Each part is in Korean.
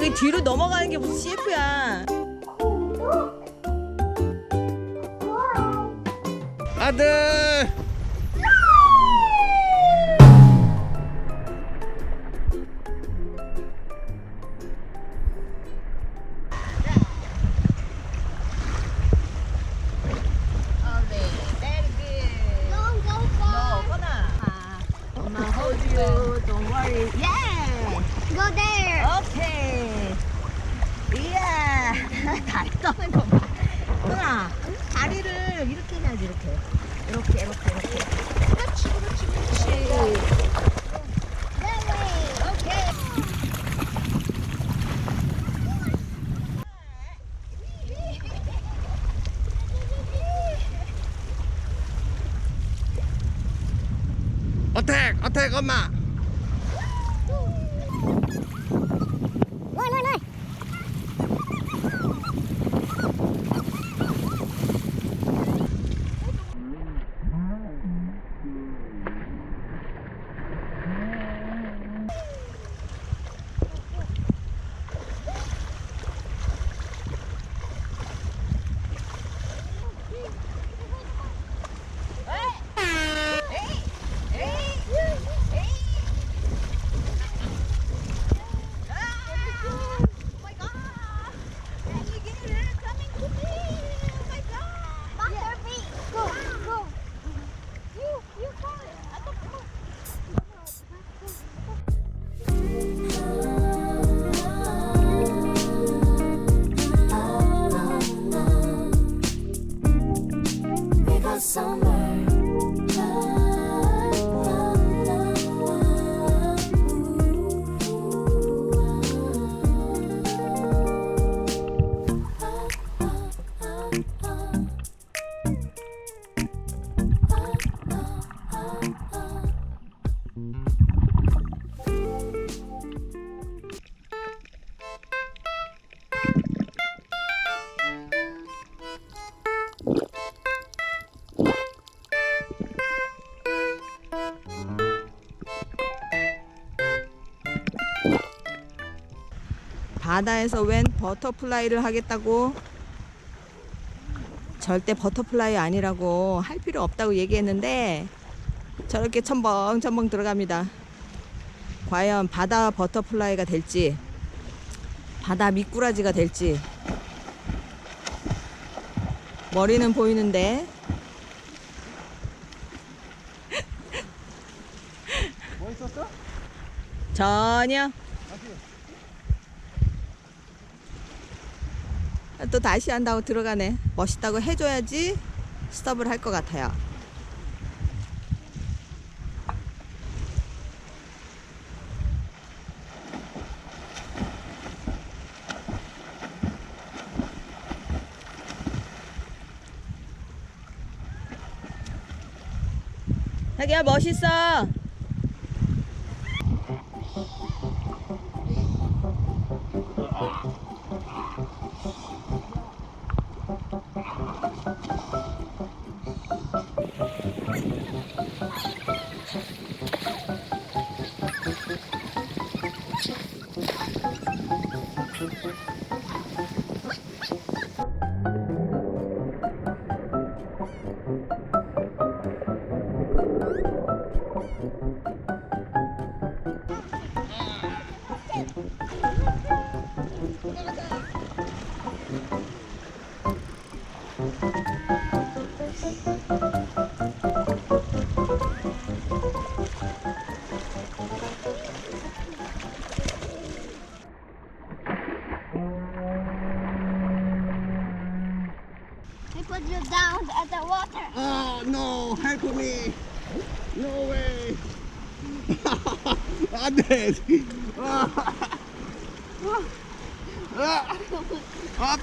그 뒤로 넘어가는 게 무슨 CF야? 아들. 어택, summer 바다에서 웬 버터플라이를 하겠다고 절대 버터플라이 아니라고 할 필요 없다고 얘기했는데 저렇게 첨벙첨벙 들어갑니다. 과연 바다 버터플라이가 될지 바다 미꾸라지가 될지 머리는 보이는데 뭐 있었어? 전혀 또 다시 한다고 들어가네. 멋있다고 해줘야지 스톱을 할 것 같아요. 자기야 멋있어. Water. Oh no, help me. No way. 안돼. 아, 아, 아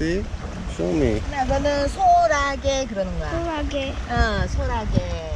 See? Show me. 나 그거는 소라게 그러는 거야. 소라게. 어, 소라게.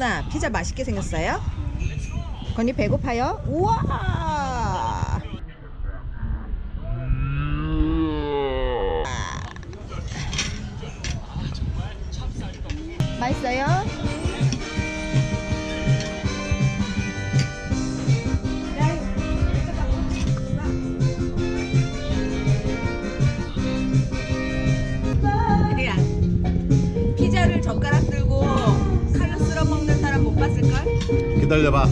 건아, 피자 맛있게 생겼어요? 건이 배고파요? 우와! 맛있어요? 기다려봐.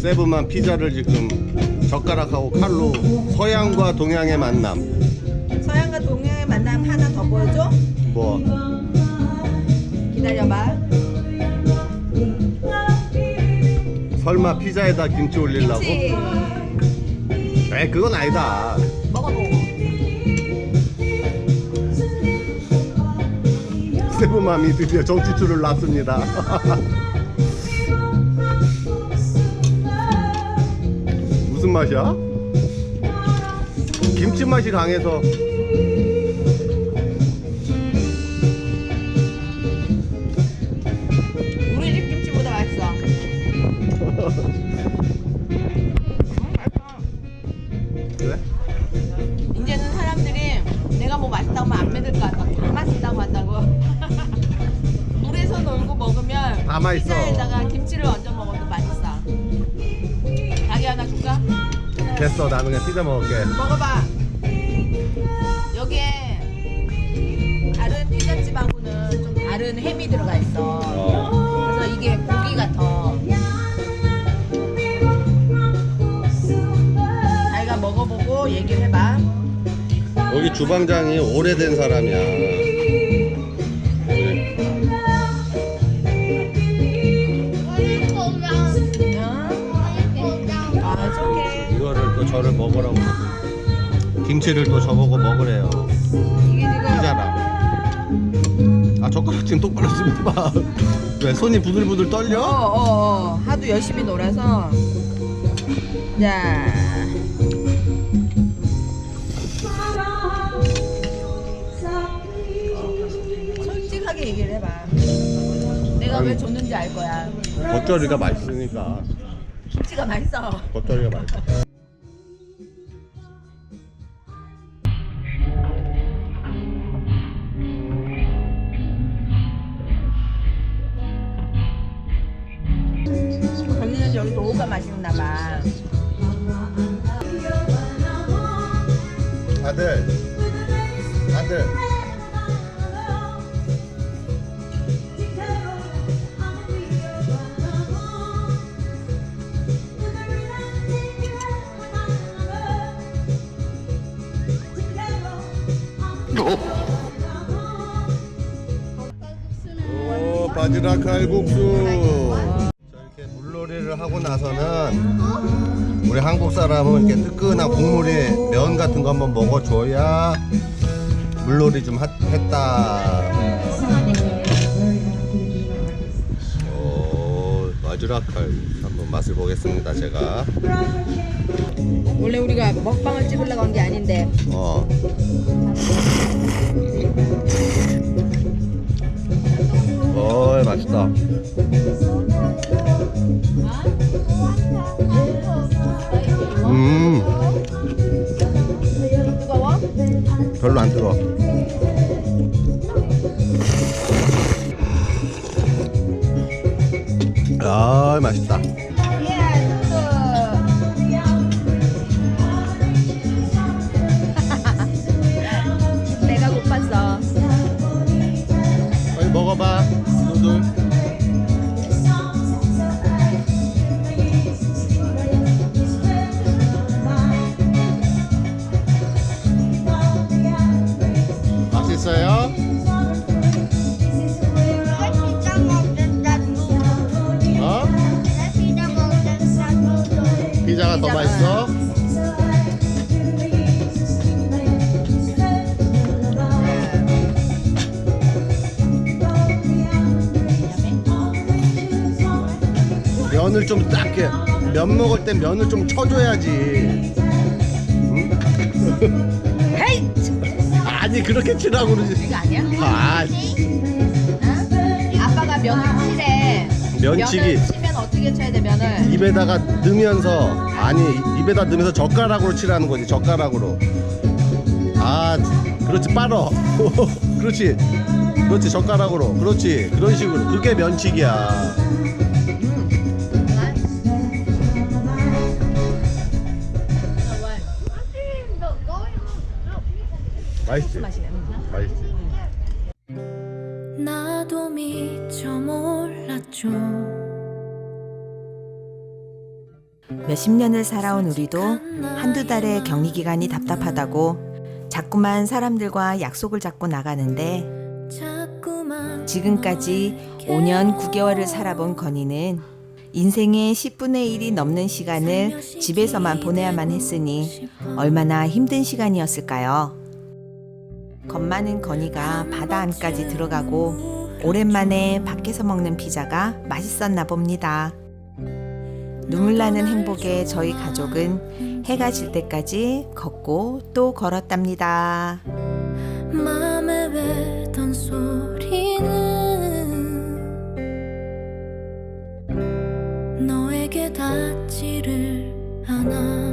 세브만 피자를 지금 젓가락하고 칼로 서양과 동양의 만남. 서양과 동양의 만남 하나 더 보여줘? 뭐 기다려봐. 설마 피자에다 김치 올리려고? 그치? 에이 그건 아니다. 세브맘이 드디어 정치줄을 놨습니다. 무슨 맛이야? 김치 맛이 강해서 우리 집 김치보다 맛있어. 됐어 나는 그냥 피자 먹을게. 먹어봐. 여기에 다른 피자집하고는 좀 다른 햄이 들어가 있어. 어. 그래서 이게 고기 같아. 자기가 먹어보고 얘기를 해봐. 여기 주방장이 오래된 사람이야. 또 저를 먹으라고 김치를 또 저보고 먹으래요. 피자랑. 아 젓가락 지금 똑바로 좀 봐. 왜 손이 부들부들 어, 떨려? 어, 어. 하도 열심히 놀아서. 자. 솔직하게 얘기를 해봐. 내가 왜 아니. 줬는지 알 거야. 겉절이가 맛있으니까. 김치가 맛있어. 겉절이가 맛있어. 아들. 아들. 오 바지락 칼국수 저렇게 물놀이를 하고 나서는 우리 한국 사람은 이렇게 뜨끈한 국물에 면 같은 거 한번 먹어줘야 물놀이 좀 하- 했다. 오 바지락 칼국수 한번 맛을 보겠습니다 제가. 원래 우리가 먹방을 찍으려고 한 게 아닌데. 어 피자가 더 맛있어? 면을 좀 딱게 면 먹을 땐 면을 좀 쳐줘야지. 응? 헤이! 아니 그렇게 치라고 그러지. 이거 아니야? 아 아빠가 면을 치래. 면치기 면을 치면 어떻게 쳐야 돼 면을? 입에다가 넣으면서 아니 입에다 넣으면서 젓가락으로 치라는 거지 젓가락으로. 아 그렇지 빨어. 그렇지 그렇지 젓가락으로 그렇지 그런 식으로 그게 면치기야. 맛있지? 맛이네. 음. 맛있지. 나도 미처 몰랐죠 몇십 년을 살아온 우리도 한두 달의 격리 기간이 답답하다고 자꾸만 사람들과 약속을 잡고 나가는데 지금까지 5년 9개월을 살아본 건이는 인생의 10분의 1이 넘는 시간을 집에서만 보내야만 했으니 얼마나 힘든 시간이었을까요? 겁 많은 건이가 바다 안까지 들어가고 오랜만에 밖에서 먹는 피자가 맛있었나 봅니다. 눈물 나는 행복에 저희 가족은 해가 질 때까지 걷고 또 걸었답니다. 맘에 외던 소리는 너에게 닿지를 않아